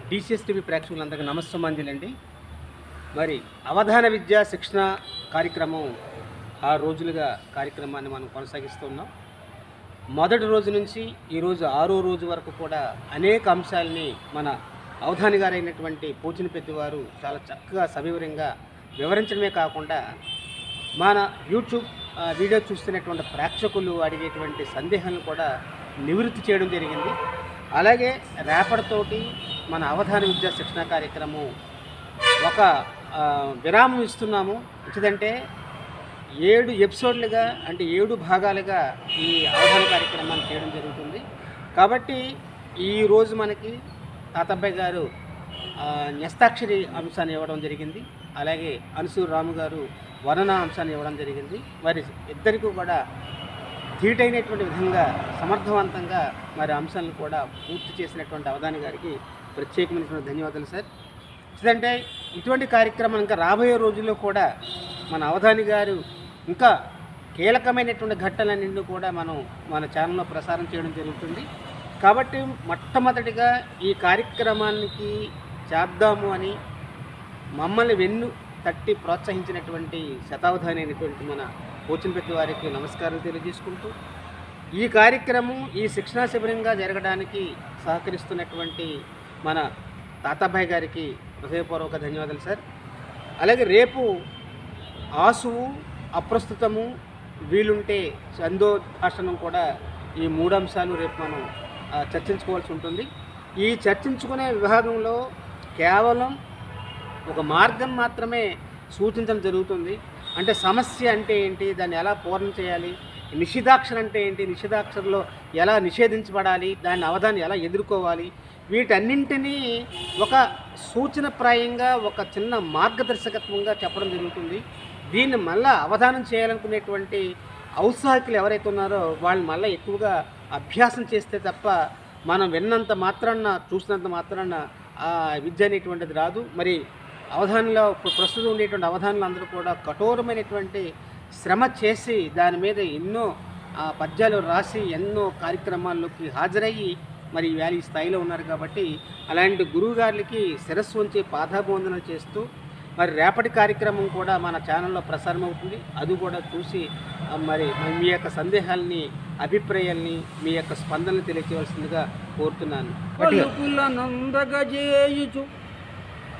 DCS TV ప్రేక్షకులందరికీ నమస్సమాంజలండి. మరి అవధాన విద్యా శిక్షణ కార్యక్రమం ఆరు రోజులుగా కార్యక్రమాన్ని మనం కొనసాగిస్తున్నాం. మొదటి రోజు నుంచి ఈరోజు ఆరో రోజు వరకు కూడా అనేక అంశాలని మన అవధాని గారైనటువంటి పోచిన పెద్దవారు చాలా చక్కగా సవివరంగా వివరించడమే కాకుండా మన యూట్యూబ్ వీడియో చూస్తున్నటువంటి ప్రేక్షకులు అడిగేటువంటి సందేహాలను కూడా నివృత్తి చేయడం జరిగింది. అలాగే రేపటితోటి మన అవధాన విద్యా శిక్షణ కార్యక్రమం ఒక విరామం ఇస్తున్నాము. ఎందుకంటే ఏడు ఎపిసోడ్లుగా అంటే ఏడు భాగాలుగా ఈ అవధాన కార్యక్రమాన్ని చేయడం జరుగుతుంది. కాబట్టి ఈరోజు మనకి తాతబ్బాయి గారు ఆ, న్యస్తాక్షరి అంశాన్ని ఇవ్వడం జరిగింది. అలాగే అనుసూరు రాము గారు వర్ణన అంశాన్ని ఇవ్వడం జరిగింది. మరి ఇద్దరికీ కూడా ధీటైనటువంటి విధంగా సమర్థవంతంగా మరి అంశాలను కూడా పూర్తి చేసినటువంటి అవధాని గారికి ప్రత్యేకమైనటువంటి ధన్యవాదాలు సార్. ఎందుకంటే ఇటువంటి కార్యక్రమం ఇంకా రాబోయే రోజుల్లో కూడా మన అవధాని గారు ఇంకా కీలకమైనటువంటి ఘట్టలన్నింటినీ కూడా మనం మన ఛానల్లో ప్రసారం చేయడం జరుగుతుంది. కాబట్టి మొట్టమొదటిగా ఈ కార్యక్రమానికి చేద్దాము అని మమ్మల్ని వెన్ను తట్టి ప్రోత్సహించినటువంటి శతావధాని అయినటువంటి మన పోచినపెత్తి వారికి నమస్కారం తెలియజేసుకుంటూ ఈ కార్యక్రమం ఈ శిక్షణా శిబిరంగా జరగడానికి సహకరిస్తున్నటువంటి మన తాతాభాయ్ గారికి హృదయపూర్వక ధన్యవాదాలు సార్. అలాగే రేపు ఆసువు అప్రస్తుతము వీలుంటే చందో భాషణం కూడా ఈ మూడు అంశాలు రేపు మనం చర్చించుకోవాల్సి ఉంటుంది. ఈ చర్చించుకునే విభాగంలో కేవలం ఒక మార్గం మాత్రమే సూచించడం జరుగుతుంది. అంటే సమస్య అంటే ఏంటి? దాన్ని ఎలా పూర్ణం చేయాలి? నిషిదాక్షర అంటే ఏంటి? నిషిదాక్షరలో ఎలా నిషేధించబడాలి? దాని అవధాన్ని ఎలా ఎదుర్కోవాలి? వీటన్నింటినీ ఒక సూచనప్రాయంగా ఒక చిన్న మార్గదర్శకత్వంగా చెప్పడం జరుగుతుంది. దీన్ని మళ్ళా అవధానం చేయాలనుకునేటువంటి ఔత్సాహికులు ఎవరైతే ఉన్నారో వాళ్ళు మళ్ళీ ఎక్కువగా అభ్యాసం చేస్తే తప్ప మనం విన్నంత మాత్రాన చూసినంత మాత్రాన ఆ విద్య అనేటువంటిది రాదు. మరి అవధానంలో ప్రస్తుతం ఉండేటువంటి అవధానులు అందరూ కూడా కఠోరమైనటువంటి శ్రమ చేసి దాని మీద ఎన్నో ఆ, పద్యాలు రాసి ఎన్నో కార్యక్రమాల్లోకి హాజరయ్యి మరి ఇవాళ ఈ స్థాయిలో ఉన్నారు కాబట్టి అలాంటి గురువు గారికి శిరస్సు ఉంచి పాదాభివందనలు చేస్తూ మరి రేపటి కార్యక్రమం కూడా మన ఛానల్లో ప్రసారం అవుతుంది. అది కూడా చూసి మరి మీ యొక్క సందేహాల్ని అభిప్రాయాల్ని మీ యొక్క స్పందనలు తెలియచేయవలసిందిగా కోరుతున్నాను.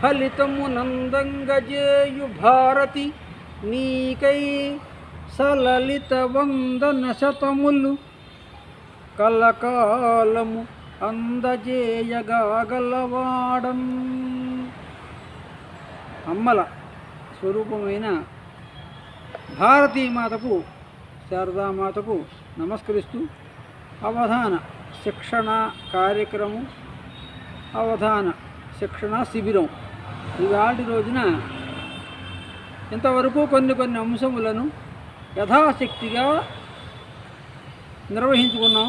పలుకుల ఫలితము నందంగజేయు భారతి నీకై సలలిత వందన శతములు. కలకాలము అందజేయగాగలవాడం. అమ్మల స్వరూపమైన భారతీమాతకు శారదామాతకు నమస్కరిస్తూ అవధాన శిక్షణ కార్యక్రమం అవధాన శిక్షణ శిబిరం. ఇవాటి రోజున ఇంతవరకు కొన్ని కొన్ని అంశములను యథాశక్తిగా నిర్వహించుకున్నాం.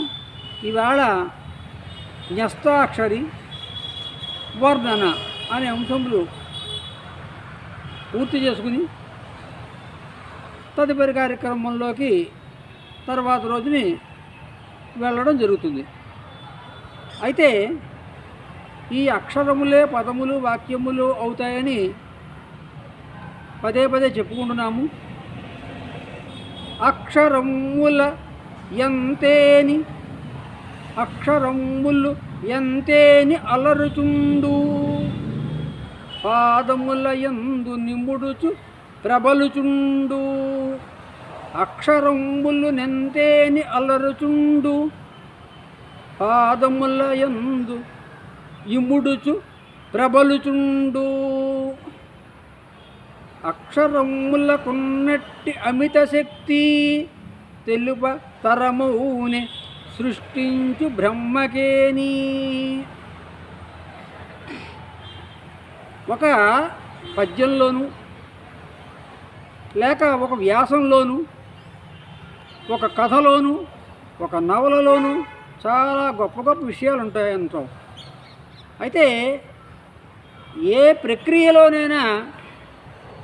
ఇవాళ న్యస్తాక్షరి వర్ణన అనే అంశములు పూర్తి చేసుకుని తదుపరి కార్యక్రమంలోకి తర్వాత రోజుని వెళ్ళడం జరుగుతుంది. అయితే ఈ అక్షరములే పదములు వాక్యములు అవుతాయని పదే పదే చెప్పుకుంటున్నాము. అక్షరముల ఎంతేని అక్షరములు ఎంతేని అలరుచుండు పాదముల ఎందు నిముడుచు ప్రబలుచుండు? అక్షరంబులు నెంతేని అలరుచుండు? పాదముల ఎందు ఇముడుచు ప్రబలుచుండు. అక్షరములకున్నట్టి అమిత శక్తి తెలుప తరమౌని సృష్టించు బ్రహ్మకేని. ఒక పద్యంలోను లేక ఒక వ్యాసంలోను ఒక కథలోను ఒక నవలలోను చాలా గొప్ప గొప్ప విషయాలు ఉంటాయంటాం అయితే ఏ ప్రక్రియలోనైనా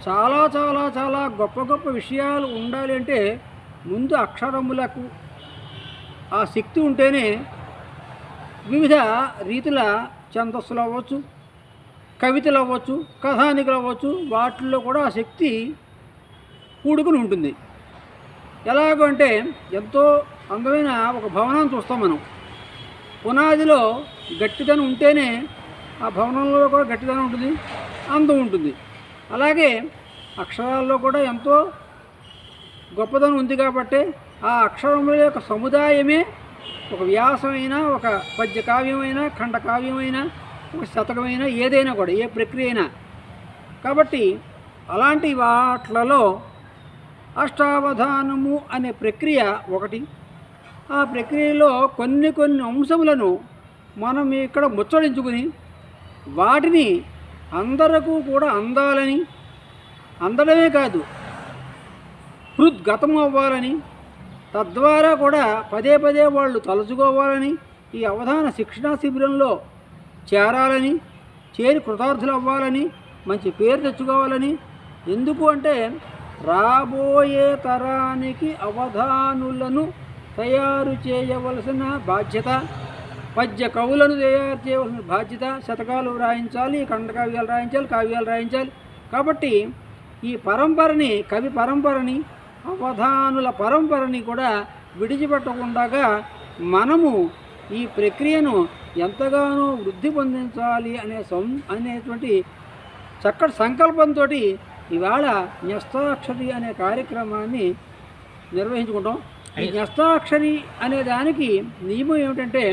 చాలా చాలా చాలా గొప్ప గొప్ప విషయాలు ఉండాలి అంటే ముందు అక్షరములకు ఆ శక్తి ఉంటేనే వివిధ రీతుల ఛందస్సులు అవ్వచ్చు కవితలు అవ్వచ్చు కథానికలు అవ్వచ్చు వాటిల్లో కూడా ఆ శక్తి కూడుకుని ఉంటుంది. ఎలాగంటే ఎంతో అందమైన ఒక భవనాన్ని చూస్తాం మనం. పునాదిలో గట్టిదనం ఉంటేనే ఆ భవనంలో కూడా గట్టిదనం ఉంటుంది అందం ఉంటుంది. అలాగే అక్షరాల్లో కూడా ఎంతో గొప్పదనం ఉంది కాబట్టి ఆ అక్షరముల యొక్క సముదాయమే ఒక వ్యాసమైన ఒక పద్య కావ్యమైన ఖండ కావ్యమైన ఒక శతకమైన ఏదైనా కూడా ఏ ప్రక్రియ అయినా. కాబట్టి అలాంటి వాట్లలో అష్టావధానము అనే ప్రక్రియ ఒకటి. ఆ ప్రక్రియలో కొన్ని కొన్ని అంశములను మనం ఇక్కడ ముచ్చడించుకుని వాటిని అందరకు కూడా అందాలని అందడమే కాదు హృద్గతం అవ్వాలని తద్వారా కూడా పదే పదే వాళ్ళు తలుచుకోవాలని ఈ అవధాన శిక్షణా శిబిరంలో చేరాలని చేరి కృతార్థులు అవ్వాలని మంచి పేరు తెచ్చుకోవాలని ఎందుకు అంటే రాబోయే తరానికి అవధానులను తయారు చేయవలసిన బాధ్యత పద్య కవులను తయారు చేయవలసిన బాధ్యత శతకాలు రాయించాలి ఖండకావ్యాలు రాయించాలి కావ్యాలు రాయించాలి. కాబట్టి ఈ పరంపరని కవి పరంపరని అవధానుల పరంపరని కూడా విడిచిపెట్టకుండా మనము ఈ ప్రక్రియను ఎంతగానో వృద్ధి పొందించాలి అనే సం అనేటువంటి చక్కటి సంకల్పంతో ఇవాళ న్యస్తాక్షరి అనే కార్యక్రమాన్ని నిర్వహించుకుంటాం. ఈ న్యస్తాక్షరి అనే దానికి నియమం ఏమిటంటే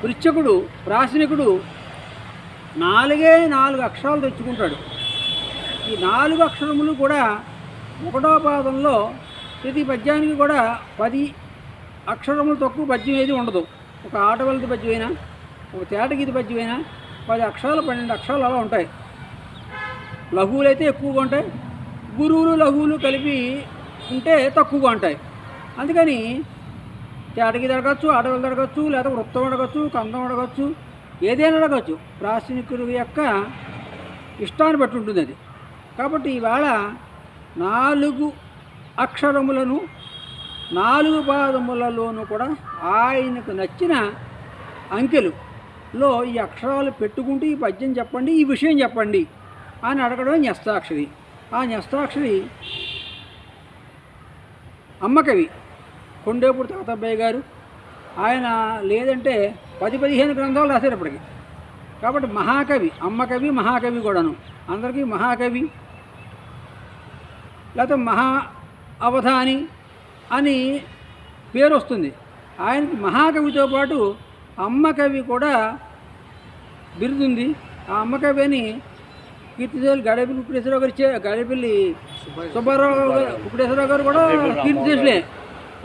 పృచ్ఛకుడు ప్రాసనికుడు నాలుగే నాలుగు అక్షరాలు తెచ్చుకుంటాడు. ఈ నాలుగు అక్షరములు కూడా ఒకటో పాదంలో ప్రతి పద్యానికి కూడా పది అక్షరములు తక్కువ పద్యం ఏది ఉండదు. ఒక ఆటవలది పద్యమైనా ఒక తేటగీతి పద్యమైనా పది అక్షరాలు పన్నెండు అక్షరాలు అలా ఉంటాయి. లఘువులు అయితే ఎక్కువగా ఉంటాయి. గురువులు లఘువులు కలిపి ఉంటే తక్కువగా ఉంటాయి. అందుకని తేటగీతి అడగచ్చు అడవులు అడగచ్చు లేదా వృత్తం అడగచ్చు కందం అడగచ్చు ఏదైనా అడగచ్చు. ప్రాచీనికుడి యొక్క ఇష్టాన్ని బట్టి ఉంటుంది అది. కాబట్టి ఇవాళ నాలుగు అక్షరములను నాలుగు పాదములలోనూ కూడా ఆయనకు నచ్చిన అంకెలులో ఈ అక్షరాలు పెట్టుకుంటూ ఈ పద్యం చెప్పండి ఈ విషయం చెప్పండి అని అడగడమే న్యస్తాక్షరి ఆ న్యస్తాక్షరి అమ్మకవి. కొండేపూడి తాతబ్బాయి గారు ఆయన లేదంటే పది పదిహేను గ్రంథాలు రాశారు ఇప్పటికి కాబట్టి మహాకవి అమ్మకవి మహాకవి కూడాను. అందరికీ మహాకవి లేకపోతే మహా అవధాని అని పేరు వస్తుంది. ఆయనకి మహాకవితో పాటు అమ్మకవి కూడా బిరుదుంది ఆ అమ్మకవి అని కీర్తిశేషులు గడపల్లి కుక్కడేశ్వరరావు గారు ఇచ్చే గడపల్లి సుబ్బారావు గారు కుక్కడేశ్వరరావు గారు కూడా కీర్తిశేషులే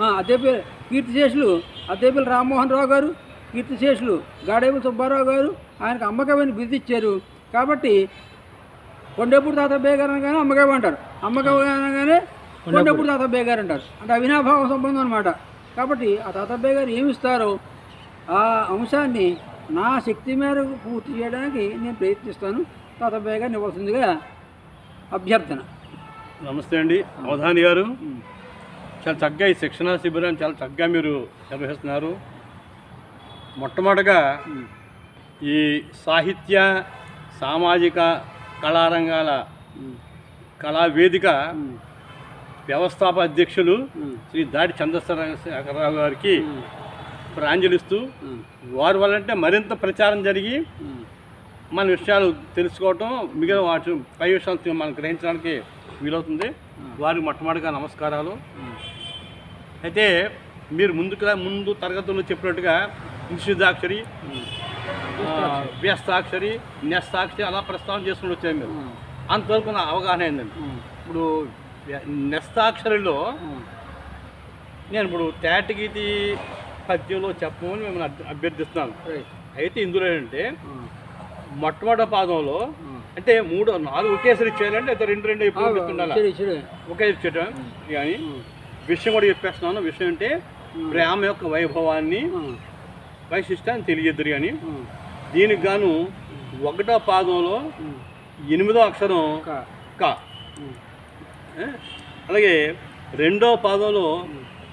ఆ, అదే పేరు కీర్తిశేషులు అద్దేపల్లి రామ్మోహన్ రావు గారు కీర్తిశేషులు గాడేపల్లి సుబ్బారావు గారు ఆయనకు అమ్మకవిని బిరుదిచ్చారు కాబట్టి కొండేపూడి తాతయ్య గారు అనగానే అమ్మకవి అంటారు. అమ్మకవి అనగానే కొండేపూడి. తాతయ్య గారు అంటారు. అంటే అవినాభావ సంబంధం అనమాట కాబట్టి ఆ తాతయ్య గారు ఏమి ఇస్తారో ఆ అంశాన్ని నా శక్తి మేరకు పూర్తి చేయడానికి నేను ప్రయత్నిస్తాను. తాతయ్య గారిని ఇవ్వాల్సిందిగా అభ్యర్థన. నమస్తే అండి. అవధాని గారు. చాలా చక్కగా ఈ శిక్షణా శిబిరాన్ని చాలా చక్కగా మీరు నిర్వహిస్తున్నారు. మొట్టమొదటిగా ఈ సాహిత్య సామాజిక కళారంగాల కళా వేదిక అధ్యక్షులు శ్రీ దాడి చంద్రశేఖరరావు గారికి ప్రాంజలిస్తూ వారి వల్లంటే మరింత ప్రచారం జరిగి మన విషయాలు తెలుసుకోవటం మిగిలిన వాటి పై విషయాలు మనం గ్రహించడానికి వీలవుతుంది. వారికి మొట్టమొదటిగా నమస్కారాలు. అయితే మీరు ముందుగా ముందు తరగతుల్లో చెప్పినట్టుగా నిషిద్ధాక్షరి వ్యస్తాక్షరి నెస్తాక్షరి అలా ప్రస్తావన చేసుకుని వచ్చారు మీరు. అంతవరకు నా అవగాహన అయిందండి ఇప్పుడు నెస్తాక్షరిలో నేను ఇప్పుడు తేటగీతి పద్యంలో చెప్పమని మిమ్మల్ని అభ్య- అభ్యర్థిస్తున్నాను. అయితే ఇందులో ఏంటంటే మొట్టమొదటి పాదంలో అంటే మూడు నాలుగు ఒకేసారి చేయాలంటే అయితే రెండు రెండు ఎప్పుడు ఇస్తుండాలా ఒకే కానీ విషయం కూడా చెప్పేస్తున్నాను. విషయం అంటే ప్రేమ యొక్క వైభవాన్ని వైశిష్టాన్ని తెలియద్దు కానీ దీనికి గాను ఒకటో పాదంలో ఎనిమిదో అక్షరం క? అలాగే రెండో పాదంలో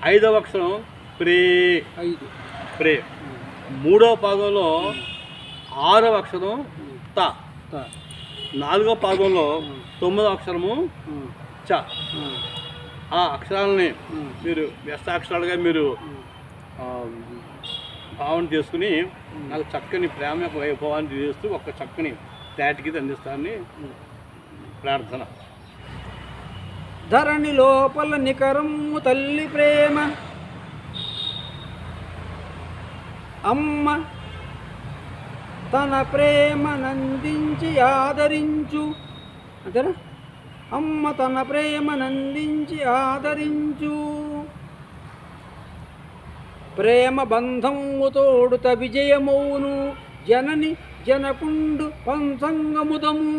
ఐదవ అక్షరం ప్రే. ప్రే. మూడవ పాదంలో ఆరవ అక్షరం త. త. నాలుగో పాదంలో తొమ్మిదవ అక్షరము చ. ఆ అక్షరాలని మీరు వ్యస్తాక్షరాలుగా మీరు భావన చేసుకుని నాకు చక్కని ప్రేమ యొక్క వైభవాన్ని చేస్తూ ఒక చక్కని తేటికి అందిస్తానని ప్రార్థన. ధరణి లోపల నికరము తల్లి ప్రేమ. అమ్మ తన ప్రేమ నందించి ఆదరించు. అంతేనా? అమ్మ తన ప్రేమ నందించి ఆదరించు. ప్రేమ బంధము తోడుత విజయమౌను. జనని జనకుండు పంసంగముదము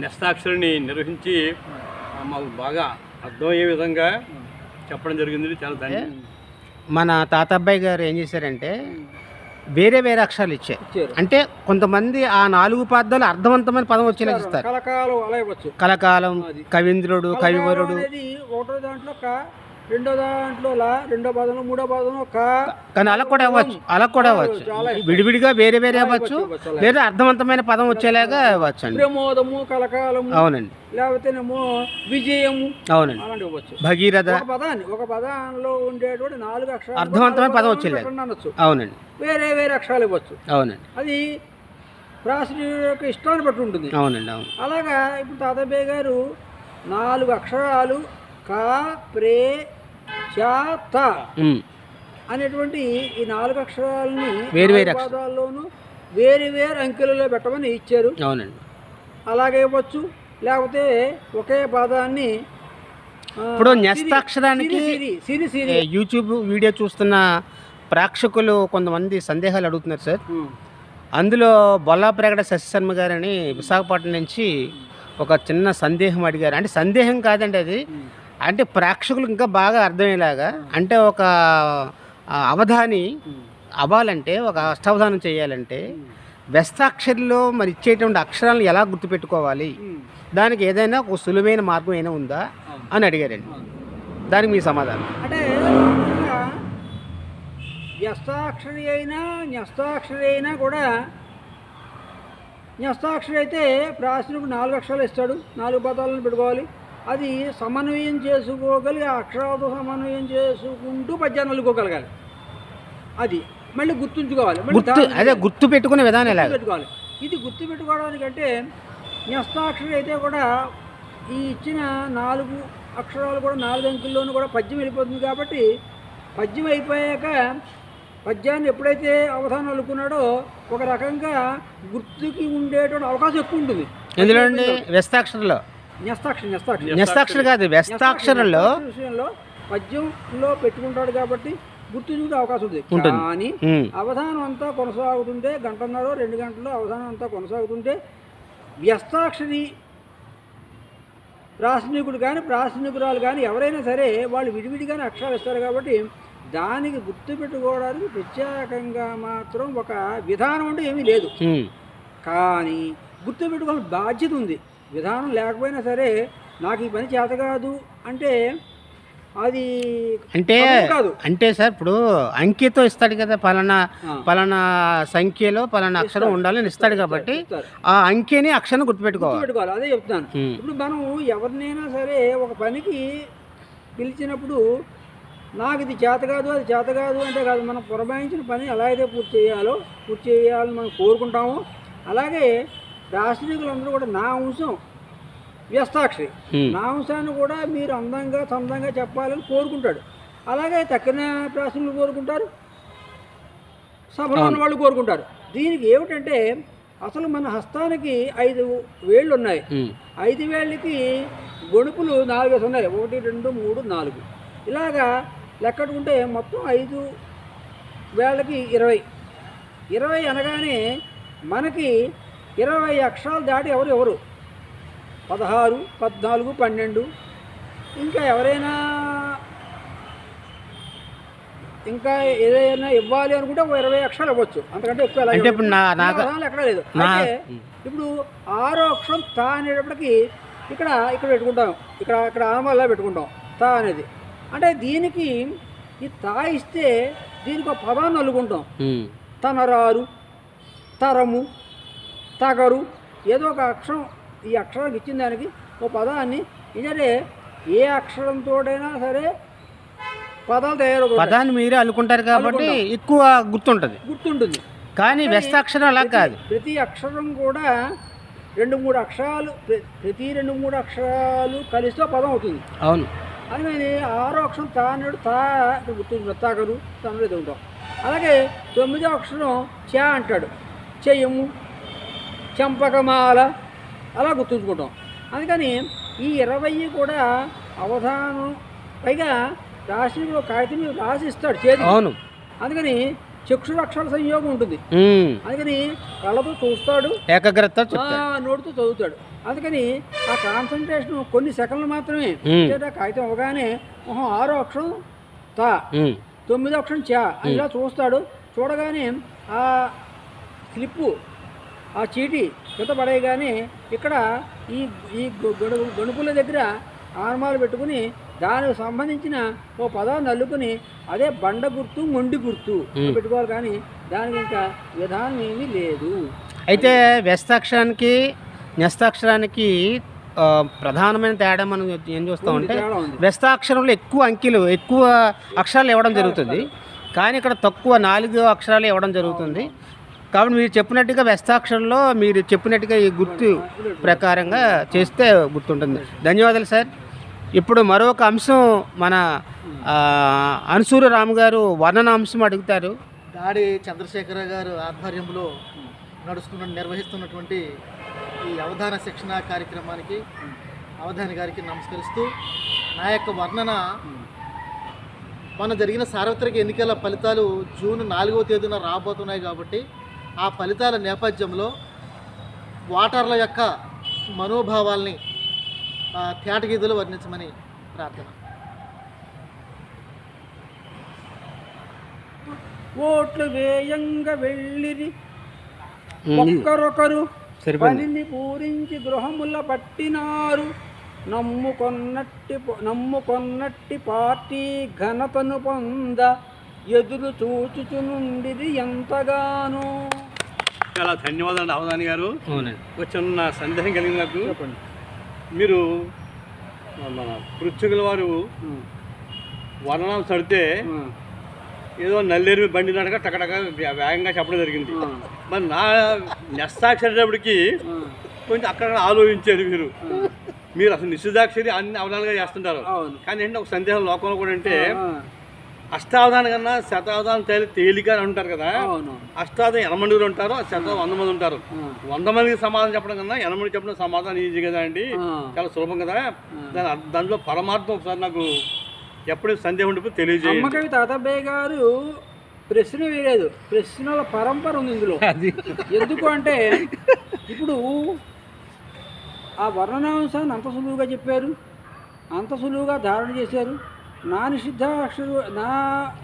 నెస్తాక్షరిని నిర్వహించి మాకు బాగా అర్థమయ్యే విధంగా చెప్పడం జరిగింది. చాలా ధన్యం మన తాతబ్బాయి గారు ఏం చేశారంటే వేరే వేరే అక్షరాలు ఇచ్చారు ఇచ్చారు. అంటే కొంతమంది ఆ నాలుగు పాదాలు అర్థవంతమైన పదం వచ్చేలా ఇస్తారు. కలకాలం. కవీంద్రుడు కవివరుడు. ఒకటో దాంట్లో రెండో దాంట్లో లా రెండో పదంలో మూడో పదంలో క. కానీ అలా కూడా అవ్వచ్చు అలా కూడా అవ్వచ్చు. విడివిడిగా వేరే వేరే అవ్వచ్చు. లేదా అర్థవంతమైన పదం వచ్చేలాగా అవ్వచ్చు అండి. ప్రమోదము కలకాలము అవునండి. లేకపోతేనేమో విజయము అవునండి. అలాంటి ఇవ్వచ్చు భగీరథ. ఒక పదాన్ని ఒక పదంలో ఉండేటువంటి నాలుగు అక్షరాలు అర్థవంతమైన పదం వచ్చేలాగా. అనొచ్చు. అవునండి. వేరే వేరే అక్షరాలు ఇవ్వచ్చు. అవునండి. అది ప్రాసుడి యొక్క ఇష్టాన్ని బట్టి ఉంటుంది. అవునండి అవును. అలాగా ఇప్పుడు తాతయ్య గారు నాలుగు అక్షరాలు క ప్రే చ త ఉమ్. అనేటువంటి ఈ నాలుగు అక్షరాలని వేరు వేరు పాదాల్లోనూ వేరు వేరు అంకెలలో పెట్టమని ఇచ్చారు. అవునండి. అలాగే ఇవ్వచ్చు. లేకపోతే ఒకే పదాన్ని ఇప్పుడు న్యస్తాక్షరానికి సిరి సిరి యూట్యూబ్ వీడియో చూస్తున్న ప్రేక్షకులు కొంతమంది సందేహాలు అడుగుతున్నారు సార్. అందులో బొల్లాప్రగడ శశిశర్మ గారని విశాఖపట్నం నుంచి ఒక చిన్న సందేహం అడిగారు. అంటే సందేహం కాదండి అది. అంటే ప్రేక్షకులకు ఇంకా బాగా అర్థమయ్యేలాగా అంటే ఒక అవధాని అవ్వాలంటే ఒక అష్టావధానం చేయాలంటే వ్యస్తాక్షరిలో మరి ఇచ్చేటువంటి అక్షరాలను ఎలా గుర్తుపెట్టుకోవాలి. దానికి ఏదైనా ఒక సులువైన మార్గం అయినా ఉందా? అని అడిగారండి. దానికి మీ సమాధానం. అంటే వ్యస్తాక్షరి అయినా న్యస్తాక్షరి అయినా కూడా న్యస్తాక్షరి అయితే ప్రాచీనకు నాలుగు అక్షరాలు ఇస్తాడు. నాలుగు పదాలను పెట్టుకోవాలి. అది సమన్వయం చేసుకోగలిగి అక్షరాలతో సమన్వయం చేసుకుంటూ పద్యాన్ని అల్లుకోగలగాలి అది మళ్ళీ గుర్తుంచుకోవాలి. గుర్తు అదే గుర్తు పెట్టుకునే విధానం పెట్టుకోవాలి ఇది గుర్తు పెట్టుకోవడానికంటే న్యస్తాక్షరి అయితే కూడా ఈ ఇచ్చిన నాలుగు అక్షరాలు కూడా నాలుగు అంకెల్లోనూ కూడా పద్యం వెళ్ళిపోతుంది కాబట్టి పద్యం అయిపోయాక పద్యాన్ని ఎప్పుడైతే అవధానం అల్లుకున్నాడో ఒక రకంగా గుర్తుకి ఉండేటువంటి అవకాశం ఎక్కువ ఉంటుంది. ఎందులో అండి? వ్యస్తాక్షరంలో. న్యస్తాక్షరి కాదు వ్యస్తాక్షరంలో విషయంలో పద్యంలో పెట్టుకుంటాడు కాబట్టి గుర్తుంచుకునే అవకాశం ఉంది. కానీ అవధానం అంతా కొనసాగుతుంటే గంటన్నర రెండు గంటలు అవధానం అంతా కొనసాగుతుంటే వ్యస్తాక్షరి ప్రాసనికుడు కానీ ప్రాసనికురాలు కానీ ఎవరైనా సరే వాళ్ళు విడివిడిగానే అక్షరాలు ఇస్తారు కాబట్టి దానికి గుర్తుపెట్టుకోవడానికి ప్రత్యేకంగా మాత్రం ఒక విధానం అంటే ఏమీ లేదు. కానీ గుర్తుపెట్టుకోవాల్సిన బాధ్యత ఉంది. విధానం లేకపోయినా సరే నాకు ఈ పని చేత కాదు అంటే అది అంటే అంటే సార్ ఇప్పుడు అంకెతో ఇస్తాడు కదా పలానా. పలానా సంఖ్యలో పలానా అక్షరం ఉండాలని ఇస్తాడు కాబట్టి. ఆ అంకెని అక్షరం గుర్తుపెట్టుకోవాలి. పెట్టుకోవాలి అదే చెప్తాను ఇప్పుడు మనం ఎవరినైనా సరే ఒక పనికి పిలిచినప్పుడు నాకు ఇది చేత కాదు అది చేత కాదు అంటే కాదు మనం పురమాయించిన పని ఎలా అయితే పూర్తి చేయాలో పూర్తి చేయాలని మనం కోరుకుంటామో అలాగే దార్శనికులందరూ కూడా నా అంశం వ్యస్తాక్షరి. ఉమ్, నా అంశాన్ని కూడా మీరు అందంగా చందంగా చెప్పాలని కోరుకుంటాడు. అలాగే తక్కిన ప్రాసనలు కోరుకుంటారు. సభలో ఉన్న వాళ్ళు కోరుకుంటారు. దీనికి ఏమిటంటే అసలు మన హస్తానికి ఐదు వేళ్ళు ఉన్నాయి. ఐదు వేళ్ళకి గొణుపులు నాలుగేసి ఉన్నాయి. ఒకటి రెండు మూడు నాలుగు. ఇలాగా లెక్కట్టుకుంటే మొత్తం ఐదు వేళ్ళకి ఇరవై. ఇరవై అనగానే మనకి ఇరవై అక్షరాలు దాటి ఎవరు ఎవరు? పదహారు పద్నాలుగు పన్నెండు. ఇంకా ఎవరైనా ఇంకా ఏదైనా ఇవ్వాలి అనుకుంటే ఒక ఇరవై అక్షరాలు ఇవ్వచ్చు. అంతకంటే ఎక్కువ అంటే ఇప్పుడు ఎక్కడ లేదు. అయితే ఇప్పుడు ఆరో అక్షరం తా అనేటప్పటికి ఇక్కడ ఇక్కడ పెట్టుకుంటాం. ఇక్కడ ఇక్కడ ఆమల్లా పెట్టుకుంటాం. తా అనేది. అంటే దీనికి ఈ తా ఇస్తే దీనికి ఒక పదాన్ని అల్లుకుంటాం. తనరారు తరము తగరు. ఏదో ఒక అక్షరం ఈ అక్షరానికి ఇచ్చిన దానికి ఒక పదాన్ని ఇదే ఏ అక్షరంతోడైనా సరే పదాలు తయారవుతాయి. పదాన్ని మీరే అల్లుకుంటారు కాబట్టి. ఎక్కువ గుర్తుంటుంది. గుర్తుంటుంది. కానీ వ్యస్తాక్షరం అలా కాదు. ప్రతి అక్షరం కూడా రెండు మూడు అక్షరాలు ప్ర- ప్రతి రెండు మూడు అక్షరాలు కలిస్తే పదం అవుతుంది. అవును. అందుకని ఆరో అక్షరం తా అన్నాడు తా గుర్తుంది తాగరు తనలో ఉంటాం అలాగే తొమ్మిదో అక్షరం చ అంటాడు. చెయ్యము చెంపకమాల. అలా గుర్తుంచుకుంటాం. అందుకని ఈ ఇరవై కూడా అవధానం. పైగా రాసి ఒక కాగితం రాసి ఇస్తాడు చేతి అవును. అందుకని చక్షురక్షర సంయోగం ఉంటుంది. అందుకని కళ్ళతో చూస్తాడు. ఏకాగ్రత నోటితో చదువుతాడు. అందుకని ఆ కాన్సన్ట్రేషన్ కొన్ని సెకండ్లు మాత్రమే. కాగితం అవగానే ఓహో ఆరో అక్షరం తా. తొమ్మిదో అక్షరం చా. అని ఇలా చూస్తాడు. చూడగానే ఆ స్లిప్పు ఆ చీటి కింద పడేయగానే ఇక్కడ ఈ ఈ గణుపుల దగ్గర ఆర్మాలు పెట్టుకుని దానికి సంబంధించిన ఓ పదాన్ని అల్లుకుని అదే బండ గుర్తు మొండి గుర్తు. పెట్టుకోవాలి కానీ దానికి ఇంకా విధానం ఏమీ లేదు అయితే వ్యస్తాక్షరానికి న్యస్తాక్షరానికి ప్రధానమైన తేడా మనం ఏం చూస్తామంటే. వ్యస్తాక్షరంలో ఎక్కువ అంకెలు ఎక్కువ అక్షరాలు ఇవ్వడం జరుగుతుంది కానీ ఇక్కడ తక్కువ నాలుగు అక్షరాలు ఇవ్వడం జరుగుతుంది కాబట్టి మీరు చెప్పినట్టుగా వ్యస్తాక్షరంలో మీరు చెప్పినట్టుగా ఈ గుర్తు ప్రకారంగా చేస్తే గుర్తుంటుంది. ధన్యవాదాలు సార్. ఇప్పుడు మరొక అంశం మన ఆ, రాము గారు వర్ణన అంశం అడుగుతారు. దాడి చంద్రశేఖర గారు ఆధ్వర్యంలో నడుస్తున్న నిర్వహిస్తున్నటువంటి ఈ అవధాన శిక్షణ కార్యక్రమానికి అవధాని గారికి నమస్కరిస్తూ నా యొక్క వర్ణన మన జరిగిన సార్వత్రిక ఎన్నికల ఫలితాలు జూన్ నాలుగవ తేదీన రాబోతున్నాయి కాబట్టి ఆ ఫలితాల నేపథ్యంలో ఓటర్ల యొక్క మనోభావాల్ని తేటగీదులు వర్ణించమని ప్రార్థన. ఓట్లు వేయంగా వెళ్ళిరి. ఒక్కరొకరు పనిని పూరించి గృహముల పట్టినారు. నమ్ముకొన్నట్టి నమ్ముకొన్నట్టి పార్టీ ఘనతను పొంద ఎదురు చూచుచునుండిది ఎంతగానో. చాలా ధన్యవాదాలు అవధాని గారు. అవునండి. ఒక చిన్న సందేహం కలిగింది నాకు. చెప్పండి. మీరు మన పృచ్చుకుల వారు వర్ణనం చడితే ఏదో నల్లేరు బండి నడక టకటక వేగంగా చెప్పడం జరిగింది. మరి నా నెస్తాక్షరేటప్పటికి కొంచెం అక్కడ ఆలోచించారు మీరు. మీరు అసలు నిశ్చితాక్షరి అన్ని అవధానాలుగా చేస్తుంటారు. అవును. కానీ ఏంటంటే ఒక సందేహం లోకంలో కూడా అంటే అష్టావధానం కన్నా శతావధానం తేలి తేలిక అని ఉంటారు కదా. అవును. అష్టావధానం ఎనభై మంది ఉంటారు శతావధానం వంద మంది ఉంటారు. వంద మందికి సమాధానం చెప్పడం కన్నా ఎనభై మంది చెప్పడం సమాధానం ఈజీ కదా అండి. చాలా సులభం కదా. దాని దాంట్లో పరమార్థం ఒకసారి నాకు ఎప్పుడు సందేహం ఉండిపోయి తెలియజేయండి. కవి తాతబ్బయ్య గారు ప్రశ్న వేయలేదు. ప్రశ్నల పరంపర ఉంది ఇందులో. ఎందుకు అంటే ఇప్పుడు ఆ వర్ణనాంశాన్ని అంత సులువుగా చెప్పారు అంత సులువుగా ధారణ చేశారు. నా నిషిద్ధాక్షరు నా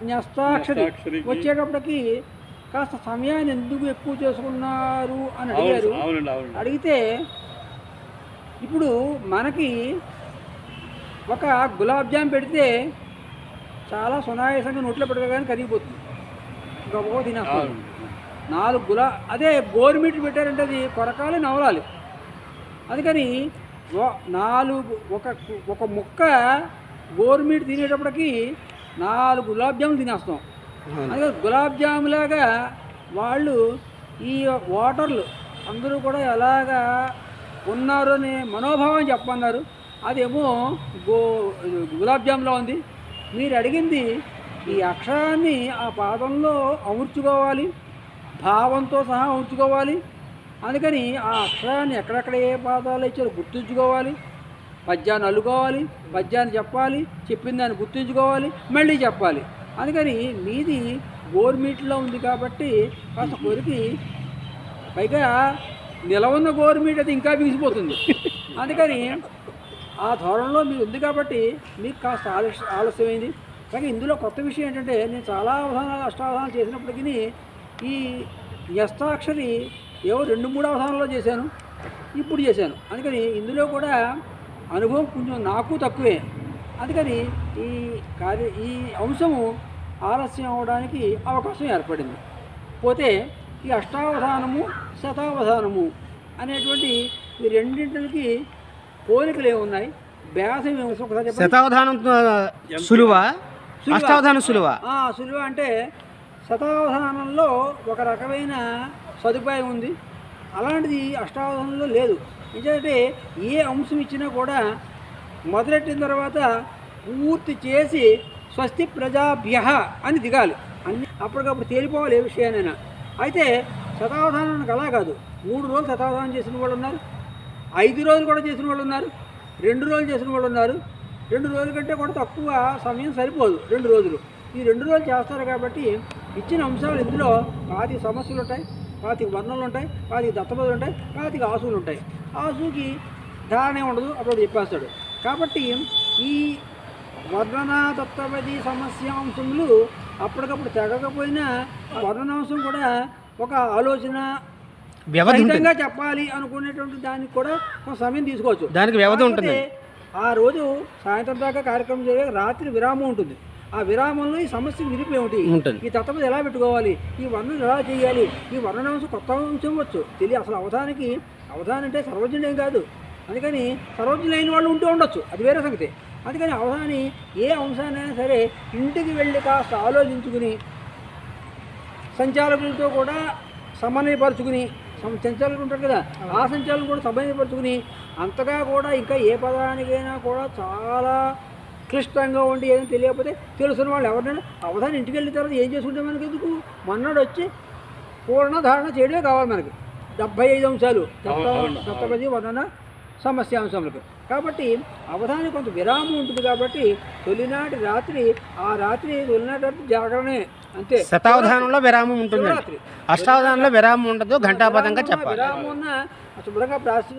న్యస్తాక్షరి. వచ్చేటప్పటికి కాస్త సమయాన్ని ఎందుకు ఎక్కువ చేసుకున్నారు అని అడిగారు. అడిగితే ఇప్పుడు మనకి ఒక గులాబ్ జామ్ పెడితే చాలా సునాయాసంగా నోట్లో పెట్టగానే కరిగిపోతుంది. గొప్ప తినేస్తాం నాలుగు గులా అదే గోరుమిట్ పెట్టారంటే అది కొరకాలి నవలాలి. అందుకని నాలుగు ఒక ఒక ముక్క గోరుమిట్ తినేటప్పటికి నాలుగు గులాబ్ జాములు తినేస్తాం. అందుకే గులాబ్ జామ్ లాగా వాళ్ళు ఈ ఓటర్లు అందరూ కూడా ఎలాగా ఉన్నారు అనే మనోభావం చెప్పమన్నారు. అదేమో గో గులాబ్ జామ్లో ఉంది. మీరు అడిగింది ఈ అక్షరాన్ని ఆ పాదంలో అమర్చుకోవాలి భావంతో సహా అమర్చుకోవాలి. అందుకని ఆ అక్షరాన్ని ఎక్కడెక్కడ ఏ పాదాలు ఇచ్చారో గుర్తుంచుకోవాలి. పద్యాన్ని అల్లుకోవాలి పద్యాన్ని చెప్పాలి చెప్పిన దాన్ని గుర్తుంచుకోవాలి మళ్ళీ చెప్పాలి. అందుకని మీది గోర్మీట్లో ఉంది కాబట్టి కాస్త కొరికి పైగా నిలవన్న గోర్మీట్ అది ఇంకా బిగిసిపోతుంది. అందుకని ఆ ధోరణిలో మీరు ఉంది కాబట్టి మీకు కాస్త ఆలస్య ఆలస్యమైంది. కానీ ఇందులో కొత్త విషయం ఏంటంటే నేను చాలా అవధానాలు అష్టావధానాలు చేసినప్పటికీ ఈ యస్తాక్షరి ఏవో రెండు మూడు అవధానాల్లో చేశాను. ఇప్పుడు చేశాను. అందుకని ఇందులో కూడా అనుభవం కొంచెం నాకు తక్కువే. అందుకని ఈ కార్య ఈ అంశము ఆలస్యం అవడానికి అవకాశం ఏర్పడింది. పోతే ఈ అష్టావధానము శతావధానము అనేటువంటి ఈ రెండింటికి పోలికలు ఏమున్నాయి భేదం ఏమి శతావధానం ఆ, సులువ. అష్టావధానం సులువ? ఆ, సులువ అంటే శతావధానంలో ఒక రకమైన సదుపాయం ఉంది. అలాంటిది అష్టావధానంలో లేదు. ఎందుకంటే ఏ అంశం ఇచ్చినా కూడా మొదలెట్టిన తర్వాత పూర్తి చేసి స్వస్తి ప్రజాభ్య అని దిగాలి. అన్ని అప్పటికప్పుడు తేలిపోవాలి ఏ విషయానైనా అయితే శతావధానానికి అలా కాదు. మూడు రోజులు శతావధానం చేసిన వాళ్ళు ఉన్నారు. ఐదు రోజులు కూడా చేసిన వాళ్ళు ఉన్నారు. రెండు రోజులు చేసిన వాళ్ళు ఉన్నారు. రెండు రోజుల కంటే కూడా తక్కువ సమయం సరిపోదు రెండు రోజులు. ఈ రెండు రోజులు చేస్తారు కాబట్టి ఇచ్చిన అంశాలు ఇందులో పాతి సమస్యలు ఉంటాయి పాతిక వర్ణలు ఉంటాయి పాతిక దత్తపదులు ఉంటాయి పాతిక ఆసులు ఉంటాయి. ఆసుకి ధారణే ఉండదు అప్పుడు చెప్పేస్తాడు. కాబట్టి ఈ వర్ణన దత్తపది సమస్యాంశములు అప్పటికప్పుడు తెగకపోయినా ఆ వర్ణనాంశం కూడా ఒక ఆలోచన వ్యవధి ఉంటుంది. సహితంగా చెప్పాలి అనుకునేటువంటి దానికి కూడా కొంత సమయం తీసుకోవచ్చు. దానికి వ్యవధి ఉంటుంది. ఆ రోజు సాయంత్రం దాకా కార్యక్రమం చేయ రాత్రి విరామం ఉంటుంది. ఆ విరామంలో ఈ సమస్య విరిపి ఏమిటి ఉంటుంది. ఈ తత్వం ఎలా పెట్టుకోవాలి? ఈ వర్ణన ఎలా చేయాలి? ఈ వర్ణనాంశం కొత్త అంశం వచ్చు తెలియ అసలు అవధానికి అవధానం అంటే సర్వజ్ఞుడేం కాదు. అందుకని సర్వజ్ఞులైన వాళ్ళు ఉంటూ ఉండొచ్చు. అది వేరే సంగతి. అందుకని అవధాని ఏ అంశాన్నైనా సరే ఇంటికి వెళ్ళి కాస్త ఆలోచించుకుని సంచాలకులతో కూడా సమన్వయపరుచుకుని సంచాలకులు ఉంటారు కదా ఆ సంచాలకులు కూడా సమన్వయపరుచుకుని అంతగా కూడా ఇంకా ఏ పదానికైనా కూడా చాలా క్లిష్టంగా ఉండి ఏదైనా తెలియకపోతే తెలుసున్న వాళ్ళు ఎవరినైనా అవధానం ఇంటికి వెళ్ళిన తర్వాత ఏం చేసుకుంటే మనకి ఎందుకు మొన్నడు వచ్చి పూర్ణ ధారణ చేయడమే కావాలి మనకి. డెబ్బై ఐదు అంశాలు. దత్తపది వర్ణన సమస్యాంశములకు కాబట్టి అవధాని కొంత విరామం ఉంటుంది కాబట్టి తొలినాటి రాత్రి ఆ రాత్రి తొలినాటి రాత్రి జాగరణే. అంతే. శతావధానంలో విరామం శివరాత్రి. అష్టావధానంలో విరామం ఉండదు ఘంటాపదంగా చెప్పాలి. విరామం ఉన్న శుభ్రంగా ప్రార్థన